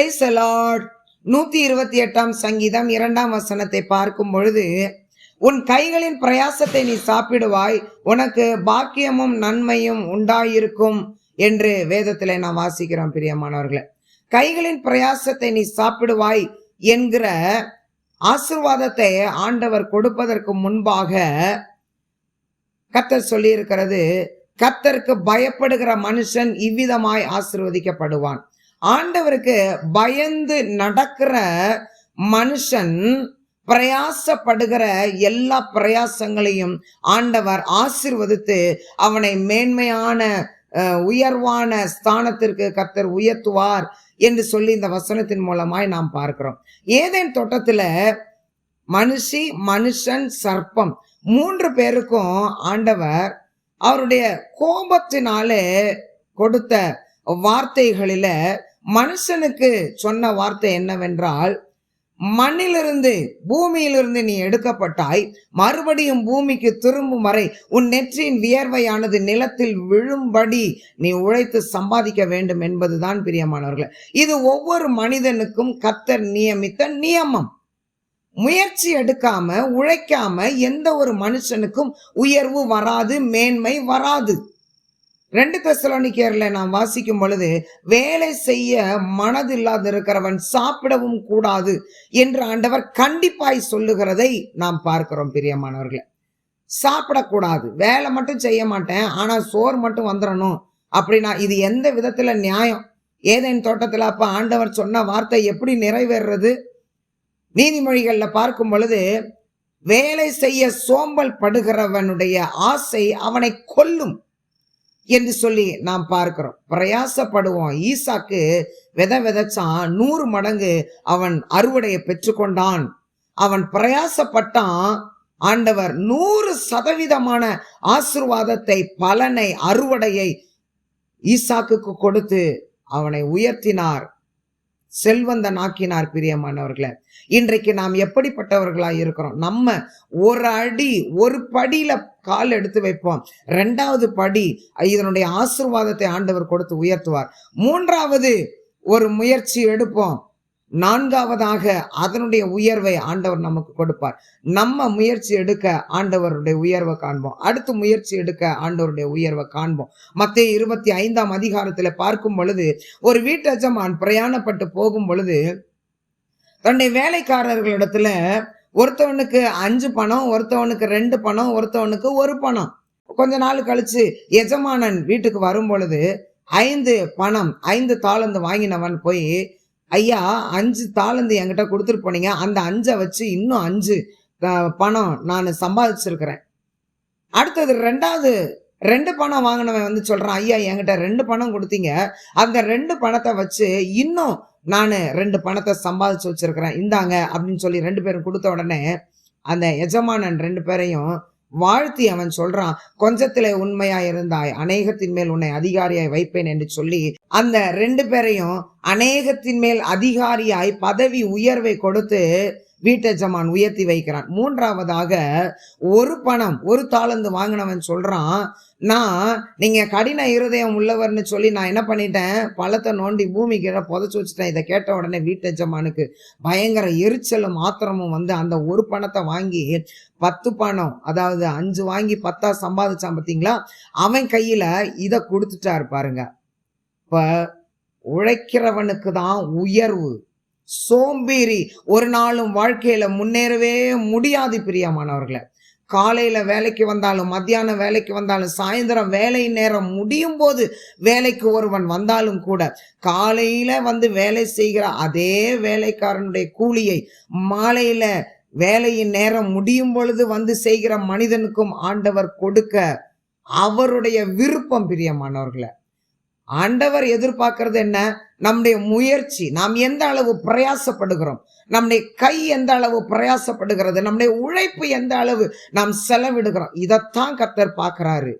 Price நூத்தி இருபத்தி எட்டாம் சங்கீதம் இரண்டாம் வசனத்தை பார்க்கும் பொழுது உன் கைகளின் பிரயாசத்தை நீ சாப்பிடுவாய் உனக்கு பாக்கியமும் நன்மையும் உண்டாயிருக்கும் என்று வேதத்திலே நாம் வாசிக்கிறோம் பிரியமானவர்களை. கைகளின் பிரயாசத்தை நீ சாப்பிடுவாய் என்கிற ஆசிர்வாதத்தை ஆண்டவர் கொடுப்பதற்கு முன்பாக கத்தர் சொல்லியிருக்கிறது கத்தருக்கு பயப்படுகிற மனுஷன் இவ்விதமாய் ஆசிர்வதிக்கப்படுவான். ஆண்டவருக்கு பயந்து நடக்கிற மனுஷன் பிரயாசப்படுகிற எல்லா பிரயாசங்களையும் ஆண்டவர் ஆசிர்வதித்து அவனை மேன்மையான உயர்வான ஸ்தானத்திற்கு கத்தர் உயர்த்துவார் என்று சொல்லி இந்த வசனத்தின் மூலமாய் நாம் பார்க்கிறோம். ஏதேன் தோட்டத்தில் மனுஷி மனுஷன் சர்ப்பம் மூன்று பேருக்கும் ஆண்டவர் அவருடைய கோபத்தினாலே கொடுத்த வார்த்தைகளில மனுஷனுக்கு சொன்ன வார்த்தை என்னவென்றால் மண்ணிலிருந்து பூமியிலிருந்து நீ எடுக்கப்பட்டாய் மறுபடியும் பூமிக்கு திரும்பும் வரை உன் நெற்றியின் வியர்வையானது நிலத்தில் விழும்படி நீ உழைத்து சம்பாதிக்க வேண்டும் என்பதுதான் பிரியமானவர்களே. இது ஒவ்வொரு மனிதனுக்கும் கத்தர் நியமித்த நியமம். முயற்சி எடுக்காம உழைக்காம எந்த ஒரு மனுஷனுக்கும் உயர்வு வராது மேன்மை வராது. ரெண்டு தெசலோனிக்கேர்ல நாம் வாசிக்கும் பொழுது வேலை செய்ய மனதில்லாது இருக்கிறவன் சாப்பிடவும் கூடாது என்று ஆண்டவர் கண்டிப்பாய் சொல்லுகிறதை நாம் பார்க்கிறோம் பிரியமானவர்களை. சாப்பிடக்கூடாது. வேலை மட்டும் செய்ய மாட்டேன் ஆனால் சோறு மட்டும் வந்துடணும் அப்படின்னா இது எந்த விதத்தில் நியாயம்? ஏதேன் தோட்டத்தில் அப்போ ஆண்டவர் சொன்ன வார்த்தை எப்படி நிறைவேறுறது? நீதிமொழிகளில் பார்க்கும் பொழுது வேலை செய்ய சோம்பல் படுகிறவனுடைய ஆசை அவனை கொல்லும். என்று சொல்லி நாம் பார்க்கிறோம். பிரயாசப்படுவோம். ஈசாக்கு வித விதைச்சான். நூறு மடங்கு அவன் அறுவடையை பெற்றுக்கொண்டான். அவன் பிரயாசப்பட்டான். ஆண்டவர் நூறு சதவீதமான ஆசிர்வாதத்தை பலனை அறுவடையை ஈசாக்குக்கு கொடுத்து அவனை உயர்த்தினார். செல்வந்தனாக்கினார் பிரியமானவர்களை. இன்றைக்கு நாம் எப்படிப்பட்டவர்களாக இருக்கிறோம்? நம்ம ஒரு அடி ஒரு படியில் கால் எடுத்து வைப்போம். ரெண்டாவது படி இதனுடைய ஆசிர்வாதத்தை ஆண்டவர் கொடுத்து உயர்த்துவார். மூன்றாவது ஒரு முயற்சி எடுப்போம். நான்காவதாக அதனுடைய உயர்வை ஆண்டவர் நமக்கு கொடுப்பார். நம்ம முயற்சி எடுக்க ஆண்டவருடைய உயர்வை காண்போம். அடுத்து முயற்சி எடுக்க ஆண்டவருடைய உயர்வை காண்போம். மத்திய இருபத்தி ஐந்தாம் அதிகாரத்தில் பார்க்கும் பொழுது ஒரு வீட்டஜமான் பிரயாணப்பட்டு போகும் பொழுது தன்னுடைய வேலைக்காரர்களிடத்துல ஒருத்தவனுக்கு அஞ்சு பணம் ஒருத்தவனுக்கு ரெண்டு பணம் ஒருத்தவனுக்கு ஒரு பணம். கொஞ்ச நாள் கழிச்சு எஜமானன் வீட்டுக்கு வரும் பொழுது ஐந்து பணம் ஐந்து தாளந்து வாங்கினவன் போய் ஐயா அஞ்சு தாளந்து என்கிட்ட கொடுத்துட்டு போனீங்க. அந்த அஞ்சை வச்சு இன்னும் அஞ்சு பணம் நான் சம்பாதிச்சிருக்கிறேன். அடுத்தது ரெண்டாவது ரெண்டு பணம் வாங்கினவன் வந்து சொல்கிறான் ஐயா என்கிட்ட ரெண்டு பணம் கொடுத்தீங்க. அந்த ரெண்டு பணத்தை வச்சு இன்னும் நான் ரெண்டு பணத்தை சம்பாதிச்சு வச்சிருக்கிறேன். இந்தாங்க அப்படின்னு சொல்லி ரெண்டு பேரும் கொடுத்த உடனே அந்த எஜமானன் ரெண்டு பேரையும் வாழ்த்தி அவன் சொல்றான் கொஞ்சத்திலே உண்மையாய் இருந்தாய் அநேகத்தின் மேல் உன்னை அதிகாரியாய் வைப்பேன் என்று சொல்லி அந்த ரெண்டு பேரையும் அநேகத்தின் மேல் அதிகாரியாய் பதவி உயர்வை கொடுத்து வீட்டெஜமான் உயர்த்தி வைக்கிறான். மூன்றாவதாக ஒரு பணம் ஒரு தாளந்து வாங்கினவன் சொல்கிறான் நான் நீங்கள் கடின இருதயம் உள்ளவர்னு சொல்லி நான் என்ன பண்ணிட்டேன்? பழத்தை நோண்டி பூமி கீழே புதைச்சு வச்சுட்டேன். இதை கேட்ட உடனே வீட்டெஜமானுக்கு பயங்கர எரிச்சலும் ஆத்திரமும் வந்து அந்த ஒரு பணத்தை வாங்கி பத்து பணம் அதாவது அஞ்சு வாங்கி பத்தா சம்பாதிச்சான் பார்த்தீங்களா? அவன் கையில் இதை கொடுத்துட்டாரு பாருங்க. இப்போ உழைக்கிறவனுக்கு தான் உயர்வு. சோம்பேறி ஒரு நாளும் வாழ்க்கையில் முன்னேறவே முடியாது பிரியமானவர்களை. காலையில் வேலைக்கு வந்தாலும் மத்தியானம் வேலைக்கு வந்தாலும் சாயந்தரம் வேலை நேரம் முடியும் போது வேலைக்கு ஒருவன் வந்தாலும் கூட காலையில் வந்து வேலை செய்கிற அதே வேலைக்காரனுடைய கூலியை மாலையில் வேலையின் நேரம் முடியும் பொழுது வந்து செய்கிற மனிதனுக்கும் ஆண்டவர் கொடுக்க அவருடைய விருப்பம் பிரியமானவர்களை. ஆண்டவர் எதிர்பார்க்கறது என்ன? நம்முடைய முயற்சி. நாம் எந்த அளவு பிரயாசப்படுகிறோம்? நம்முடைய கை எந்த அளவு பிரயாசப்படுகிறது? நம்முடைய உழைப்பு எந்த அளவு நாம் செலவிடுகிறோம்? இதைத்தான் கத்தர் பார்க்கிறாரு.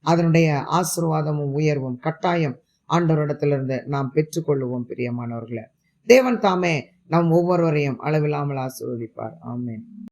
அதனுடைய ஆசிர்வாதமும் உயர்வும் கட்டாயம் ஆண்டவரிடத்திலிருந்து நாம் பெற்றுக்கொள்ளுவோம் பிரியமானவர்களை. தேவன் தாமே நம் ஒவ்வொருவரையும் அளவில்லாமல் ஆசீர்வதிப்பார். ஆமேன்.